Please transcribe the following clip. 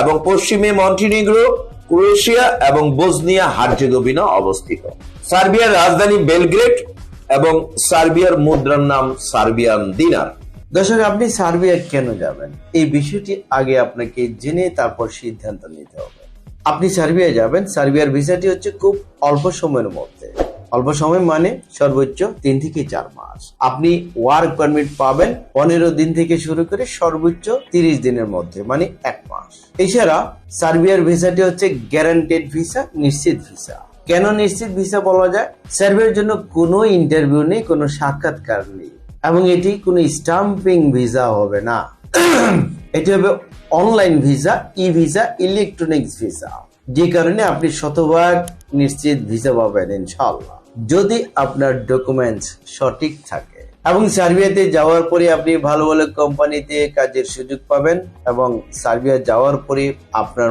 এবং পশ্চিমে Montenegro, Croatia এবং বোজনিয়া হার্জেগোভিনা অবস্থিত। সার্বিয়ার রাজধানী বেলগ্রেড এবং সার্বিয়ার মুদ্রার নাম সার্বিয়ান দিনার। দর্শক, আপনি সার্বিয়া কেন যাবেন? এই বিষয়টি আগে আপনাকে জেনে তারপর সিদ্ধান্ত নিতে হবে। আপনি সার্বিয়া যাবেন, সার্বিয়ার ভিসাটি হচ্ছে খুব অল্প সময়ের মধ্যে। অল্প সময় মানে সর্বোচ্চ তিন থেকে চার মাস। আপনি ওয়ার্ক পারমিট পাবেন পনেরো দিন থেকে শুরু করে সর্বোচ্চ তিরিশ দিনের মধ্যে মানে এক মাস। এছাড়া সার্বিয়ার ভিসাটি হচ্ছে গ্যারান্টেড ভিসা নিশ্চিত ভিসা কেন নিশ্চিত ভিসা বলা যায়? সার্বিয়ার জন্য কোনো ইন্টারভিউ নেই, কোনো সাক্ষাৎকার নেই। এবং এটি কোনো স্টাম্পিং ভিসা হবে না। এটি হবে online visa e visa electronics visa যে কারণে আপনি শতভাগ নিশ্চিত ভিসা পাবেন ইনশাল্লাহ যদি আপনার ডকুমেন্টস সঠিক থাকে এবং সার্বিয়াতে যাওয়ার পরে আপনি ভালো ভালো কোম্পানিতে কাজের সুযোগ পাবেন এবং সার্বিয়া যাওয়ার পরে আপনার